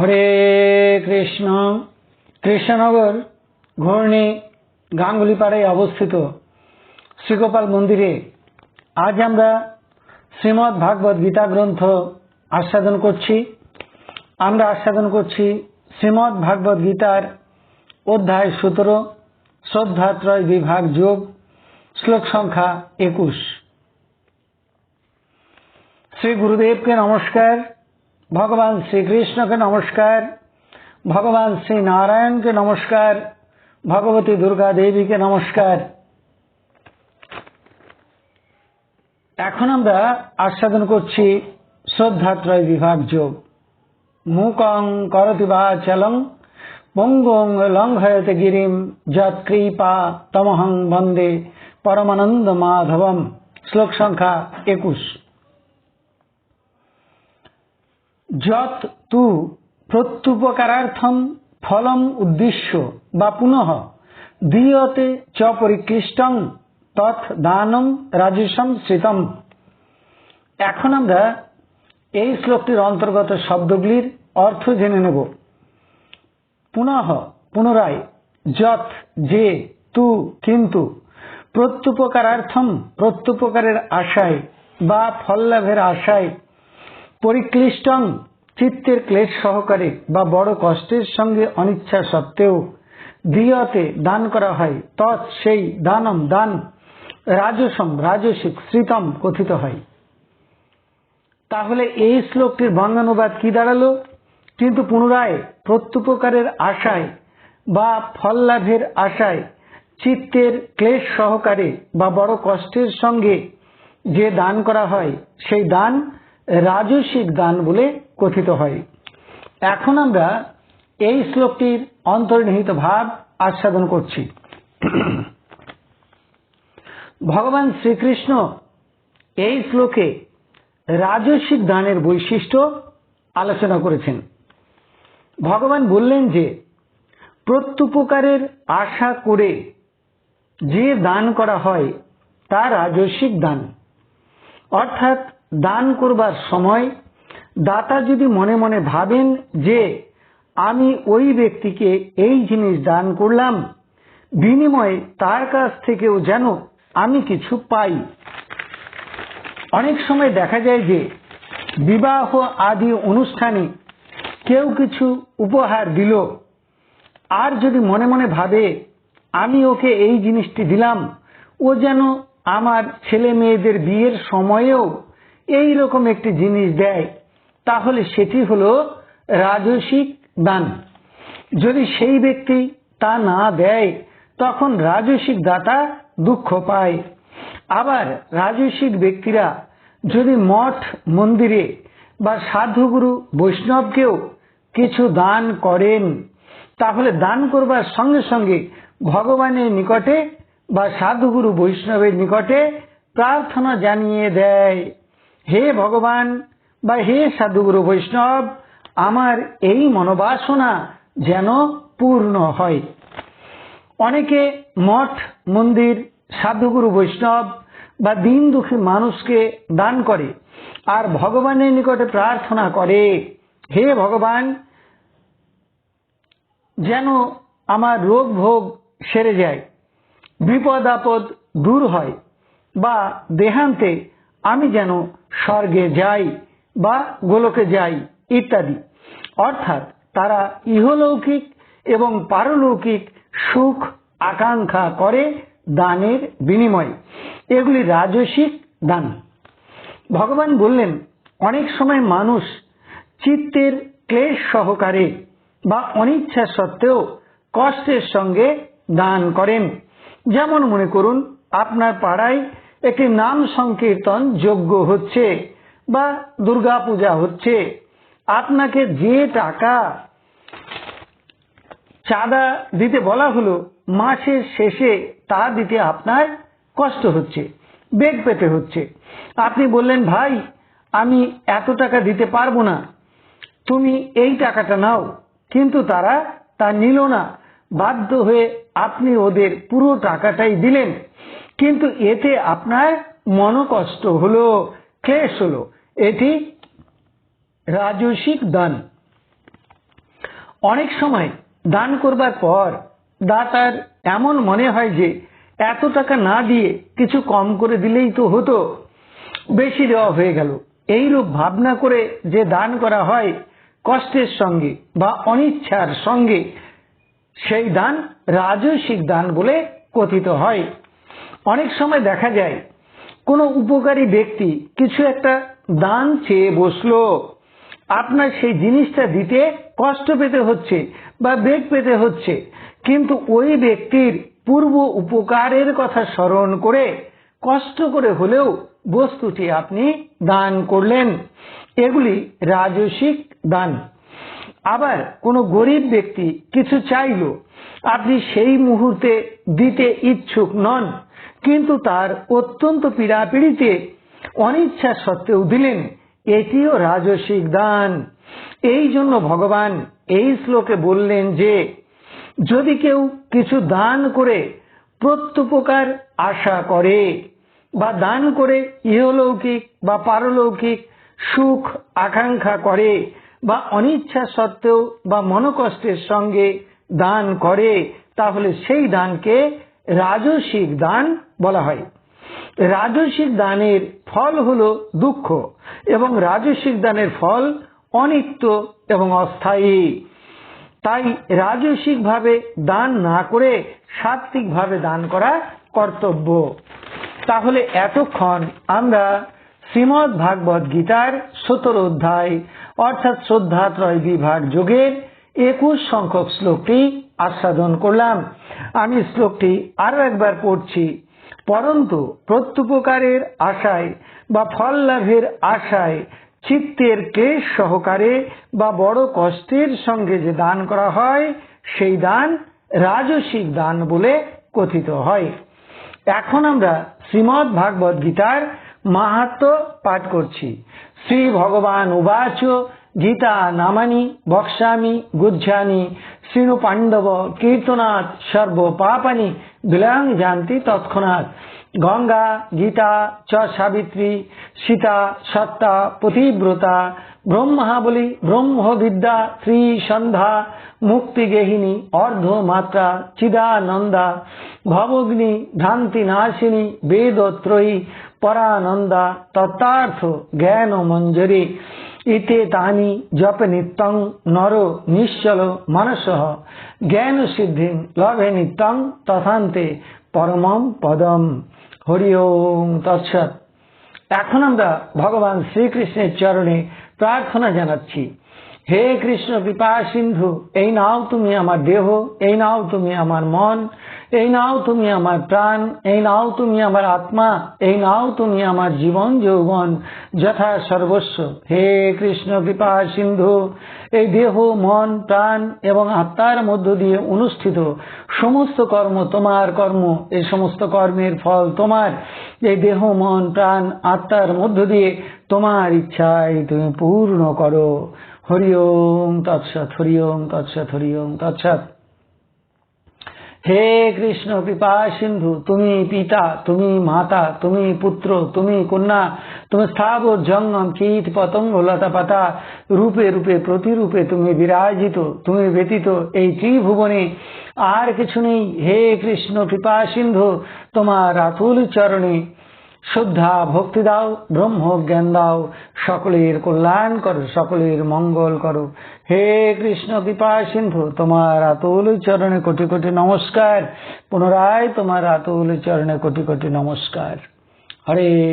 হরে কৃষ্ণ। কৃষ্ণনগর ঘূর্ণি গাঙ্গুলিপাড়ায় অবস্থিত শ্রীগোপাল মন্দিরে আজ আমরা শ্রীমদ্ ভাগবত গীতা গ্রন্থ আস্বাদন করছি। আমরা আস্বাদন করছি শ্রীমদ্ ভাগবত গীতার অধ্যায় সতেরো শ্রদ্ধাত্রয় বিভাগ যোগ, শ্লোক সংখ্যা একুশ। শ্রী গুরুদেবকে নমস্কার। ভগবান শ্রীকৃষ্ণকে নমস্কার, ভগবান শ্রী নারায়ণকে নমস্কার, ভগবতী দুর্গা দেবীকে নমস্কার। এখন আমরা আস্বাদন করছি শ্রদ্ধাত্রয় বিভাগ যোগ। মুকং করতি বা চলং, পঙ্গং লঙ্ঘয়তে গিরিম, যৎ কৃপা তমহং বন্দে পরমানন্দ মাধবম। শ্লোক সংখ্যা একুশ। যত তু প্রত্যুপকারার্থম ফলম উদ্দেশ্য বা পুনঃ দীয়তে চ পরিকৃষ্টং তৎ দানম রাজস্বম শ্রিতম এখন আমরা এই শ্লোকটির অন্তর্গত শব্দগুলির অর্থ জেনে নেব। পুনঃ, পুনরায় যত, যে, তু, কিন্তু প্রত্যুপকারার্থম প্রত্যুপকারের আশায় বা ফললাভের আশায় পরিক্লিষ্টং চিত্তের ক্লেশ সহকারে বা বড় কষ্টের সঙ্গে অনিচ্ছা সত্ত্বেও দিয়তে দান করা হয়, তৎ সেই দানম দান রাজসম, রাজসিক শ্রীতম কথিত হয়। তাহলে এই শ্লোকটির বঙ্গানুবাদ কি দাঁড়াল? কিন্তু পুনরায় প্রত্যুপকারের আশায় বা ফল লাভের আশায় চিত্তের ক্লেশ সহকারে বা বড় কষ্টের সঙ্গে যে দান করা হয়, সেই দান রাজসিক দান বলে কথিত হয়। এখন আমরা এই শ্লোকটির অন্তর্নিহিত ভাব আস্বাদন করছি। ভগবান শ্রীকৃষ্ণ এই শ্লোকে রাজস্বিক দানের বৈশিষ্ট্য আলোচনা করেছেন। ভগবান বললেন যে, প্রত্যুপকারের আশা করে যে দান করা হয়, তা রাজস্বিক দান। অর্থাৎ দান করবার সময় দাতা যদি মনে মনে ভাবেন যে আমি ওই ব্যক্তিকে এই জিনিস দান করলাম, বিনিময়ে তার কাছ থেকেও যেন আমি কিছু পাই। অনেক সময় দেখা যায় যে বিবাহ আদি অনুষ্ঠানে কেউ কিছু উপহার দিল, আর যদি মনে মনে ভাবে, আমি ওকে এই জিনিসটি দিলাম, ও যেন আমার ছেলে মেয়েদের বিয়ের সময়েও এই রকম একটি জিনিস দেয়, তাহলে সেটি হল রাজসিক দান। যদি সেই ব্যক্তি তা না দেয়, তখন রাজসিক দাতা দুঃখ পায়। আবার রাজসিক ব্যক্তিরা যদি মঠ, মন্দিরে বা সাধুগুরু বৈষ্ণবকেও কিছু দান করেন, তাহলে দান করবার সঙ্গে সঙ্গে ভগবানের নিকটে বা সাধুগুরু বৈষ্ণবের নিকটে প্রার্থনা জানিয়ে দেয়। হে ভগবান বা হে সাধুগুরু বৈষ্ণব, আমার এই মনোবাসনা যেন পূর্ণ হয়। অনেকে মঠ, মন্দির, সাধুগুরু বৈষ্ণব বা দিন দুঃখী মানুষকে দান করে আর ভগবানের নিকটে প্রার্থনা করে, হে ভগবান, যেন আমার রোগ ভোগ সেরে যায়, বিপদ আপদ দূর হয় বা দেহান্তে আমি যেন স্বর্গে যাই বা গোলকে যাই, ইত্যাদি। অর্থাৎ তারা ইহলৌকিক এবং পারলৌকিক সুখ আকাঙ্ক্ষা করে দানের বিনিময়ে। এগুলি রাজসিক দান। ভগবান বললেন, অনেক সময় মানুষ চিত্তের ক্লেশ সহকারে বা অনিচ্ছা সত্ত্বেও কষ্টের সঙ্গে দান করেন। যেমন মনে করুন, আপনার পাড়ায় একটি নাম সংকীর্তন যোগ্য হচ্ছে বা দুর্গা পূজা হচ্ছে। আপনাকে যে টাকা চাঁদা দিতে বলা হলো, মাসের শেষে তা দিতে আপনার কষ্ট হচ্ছে, বেগ পেতে হচ্ছে। আপনি বললেন, ভাই, আমি এত টাকা দিতে পারব না। তুমি এই টাকাটা নাও। কিন্তু তারা তা নিল না। বাধ্য হয়ে আপনি ওদের পুরো টাকাটাই দিলেন। কিন্তু এতে আপনার মনকষ্ট হলো, ক্লেশ হলো। এটি রাজসিক দান। অনেক সময় দান করবার পর দাতার এমন মনে হয় যে, এত টাকা না দিয়ে কিছু কম করে দিলেই তো হতো, বেশি দেওয়া হয়ে গেল। এইরূপ ভাবনা করে যে দান করা হয়, কষ্টের সঙ্গে বা অনিচ্ছার সঙ্গে, সেই দান রাজস্বিক দান বলে কথিত হয়। অনেক সময় দেখা যায়, কোনো উপকারী ব্যক্তি কিছু একটা দান চেয়ে বসল, আপনার সেই জিনিসটা দিতে কষ্ট পেতে হচ্ছে বা বেগ পেতে হচ্ছে, কিন্তু ওই ব্যক্তির পূর্ব উপকারের কথা স্মরণ করে কষ্ট করে হলেও বস্তুটি আপনি দান করলেন। এগুলি রাজসিক দান। আবার কোনো গরিব ব্যক্তি কিছু চাইল, আপনি সেই মুহূর্তে দিতে ইচ্ছুক নন কিন্তু তার অত্যন্ত পীড়াপিড়িতে অনিচ্ছা সত্ত্বেও দিলেন, এটিও রাজসিক দান। এই জন্য ভগবান এই শ্লোকে বললেন যে, যদি কেউ কিছু দান করে প্রত্যুপকার আশা করে বা দান করে ইহলৌকিক বা পারলৌকিক সুখ আকাঙ্ক্ষা করে বা অনিচ্ছা সত্ত্বেও বা মনোকষ্টের সঙ্গে দান করে, তাহলে সেই দানকে রাজসিক দান বলা হয়। রাজসিক দানের ফল হল দুঃখ এবং রাজসিক দানের ফল অনিত্য এবং অস্থায়ী। তাই রাজসিক ভাবে দান না করে সাত্বিক ভাবে দান করা কর্তব্য। তাহলে এতক্ষণ আমরা শ্রীমৎ ভাগবত গীতার সতেরো অধ্যায় অর্থাৎ শ্রদ্ধাত্রয় বিভাগ যোগের একুশ সংখ্যক শ্লোকটি আস্বাদন করলাম। আমি শ্লোকটি আরও একবার পড়ছি। পরন্তু প্রত্যুপকারের আশায় বা ফল লাভের আশায় চিত্তের ক্লেশ সহকারে বা বড় কষ্টের সঙ্গে যে দান করা হয়, সেই দান রাজসিক দান বলে কথিত হয়। এখন আমরা শ্রীমৎ ভাগবত গীতার মাহাত্ম পাঠ করছি। শ্রী ভগবান উবাচ গীতা নামানি বক্সামি গুজ্জানি শ্রীণু পাণ্ডব কীর্তনাথ সর্ব পাপানি বিলাং জানতি তৎক্ষণাৎ গঙ্গা গীতা চ সাবিত্রী সীতা সত্তা পতিব্রতা ব্রহ্মাবলী ব্রহ্মবিদ্যা শ্রী সন্ধ্যা মুক্তি মুক্তিগেহিনী অর্ধ মাত্রা চিদানন্দা ভবগ্নি ভ্রান্তি নাশিনী বেদত্রয়ী পরানন্দা তত্তার্থ জ্ঞান মঞ্জরি ইতে তানি জপ নিত্যং নর নিশ্চল মানস জ্ঞান সিদ্ধি লভে নিত্যং তথান্তে পরমম পদম। হরি ওম তৎসৎ। এখন আমরা ভগবান শ্রীকৃষ্ণের চরণে প্রার্থনা জানাচ্ছি। হে কৃষ্ণ কৃপা সিন্ধু, এই নাও তুমি আমার দেহ, এই নাও তুমি আমার মন, এই নাও তুমি আমার প্রাণ, এই নাও তুমি আমার আত্মা, এই নাও তুমি আমার জীবন যৌবন, যথা সর্বস্ব। হে কৃষ্ণ কৃপা সিন্ধু, এই দেহ, মন, প্রাণ এবং আত্মার মধ্য দিয়ে অনুষ্ঠিত সমস্ত কর্ম তোমার কর্ম এই সমস্ত কর্মের ফল তোমার। এই দেহ, মন, প্রাণ, আত্মার মধ্য দিয়ে তোমার ইচ্ছায় তুমি পূর্ণ করো। হরি ওম তৎসৎ, হরি ওম তৎসৎ, হরি ওম তৎসৎ। হে কৃষ্ণ কৃপা সিন্ধু, তুমি পিতা, তুমি মাতা, তুমি পুত্র, তুমি কন্যা, তুমি স্থাবর জঙ্গম, কীট পতঙ্গ, লতা পাতা, রূপে রূপে, প্রতিরূপে তুমি বিরাজিত, তুমি ব্যতীত এই ত্রিভুবনে আর কিছু নেই। হে কৃষ্ণ কৃপা সিন্ধু, তোমার আতুল চরণে শ্রদ্ধা, ভক্তি দাও, ব্রহ্ম জ্ঞান দাও, সকলের কল্যাণ করো, সকলের মঙ্গল করো। হে কৃষ্ণ, কৃপা সিন্ধু, তোমার আতুল চরণে কোটি কোটি নমস্কার। পুনরায় তোমার আতুল চরণে কোটি কোটি নমস্কার। হরে